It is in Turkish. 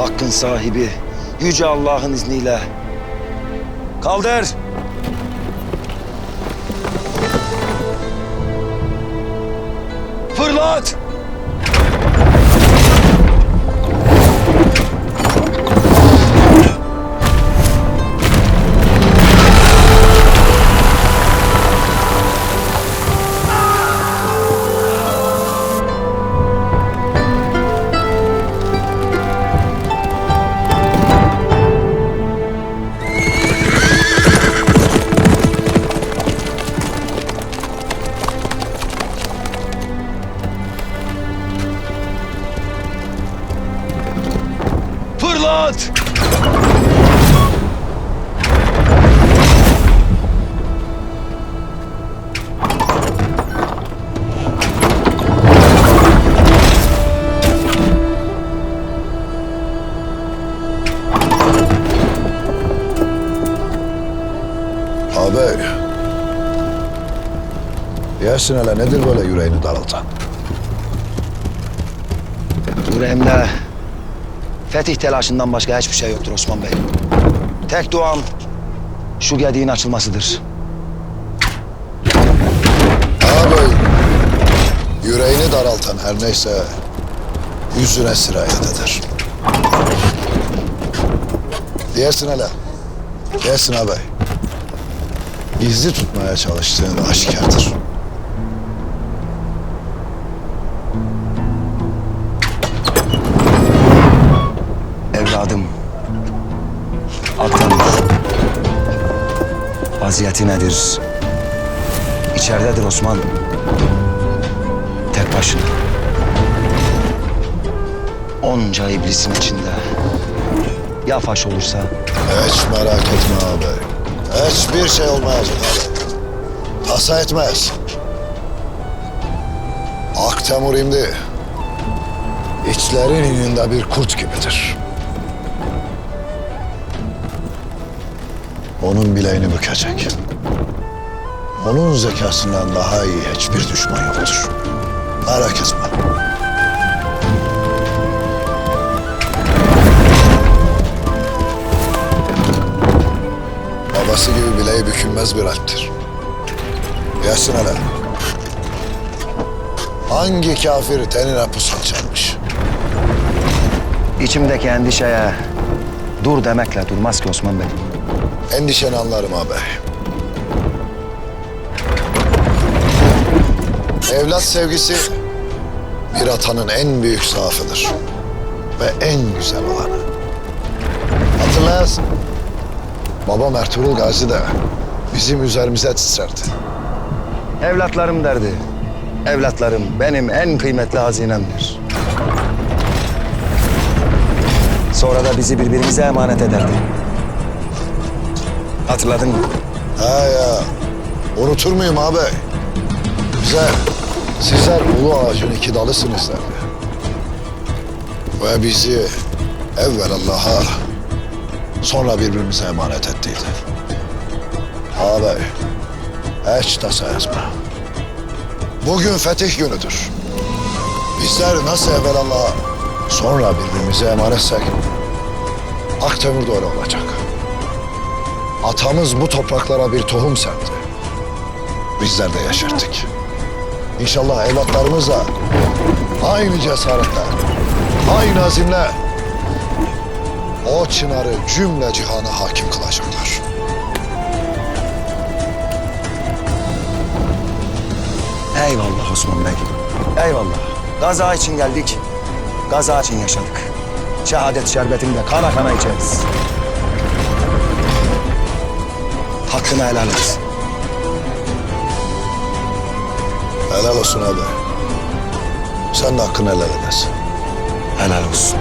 Hakkın sahibi Yüce Allah'ın izniyle. Kaldır. Fırlat. Fırlat. Abi. Yersin hele nedir böyle yüreğini daraltan? Yüreğimde fetih telaşından başka hiçbir şey yoktur Osman Bey. Tek duam şu gediğin açılmasıdır. Abi. Yüreğini daraltan her neyse yüzüne sirayet eder. Diyersin hele. Diyersin abi. Gizli tutmaya çalıştığın aşikardır. Evladım. Aktanır. Vaziyeti nedir? İçeridedir Osman. Tek başına. Onca iblisin içinde. Ya faş olursa? Hiç merak etme abi. Hiçbir şey olmayacak abi. Tasa etmez. Aktemur imdi. İçlerin ininde bir kurt gibidir. Onun bileğini bükecek. Onun zekasından daha iyi hiçbir düşman yoktur. Merak etme. Babası gibi bileği bükülmez bir alptir. Gelsin hele. Hangi kafir tenine pusat çalmış? İçimdeki endişeye dur demekle durmaz ki Osman Bey. Endişeni anlarım abi. Evlat sevgisi bir atanın en büyük zaafıdır. Ve en güzel olanı. Hatırlayarsın. Babam Ertuğrul Gazi de bizim üzerimize titrerdi. Evlatlarım derdi. Evlatlarım benim en kıymetli hazinemdir. Sonra da bizi birbirimize emanet ederdi. Hatırladın mı? Ha ya, unutur muyum abi? Bize, sizler ulu ağacın iki dalısınız derdi. Ve bizi evvel Allah'a, sonra birbirimize emanet ettiydi. Abi, hiç tasa etme. Bugün fetih günüdür. Bizler nasıl evvel Allah'a, sonra birbirimize emanetsek, Aktemir de öyle olacak. Atamız bu topraklara bir tohum serdi. Bizler de yaşarttık. İnşallah evlatlarımız da aynı cesaretle, aynı azimle o çınarı cümle cihana hakim kılacaklar. Eyvallah Osman Bey. Eyvallah. Gaza için geldik. Gaza için yaşadık. Şehadet şerbetini de kana kana içeriz. Hakkını helal et. Helal olsun abi. Sen de hakkını helal edersin. Helal olsun.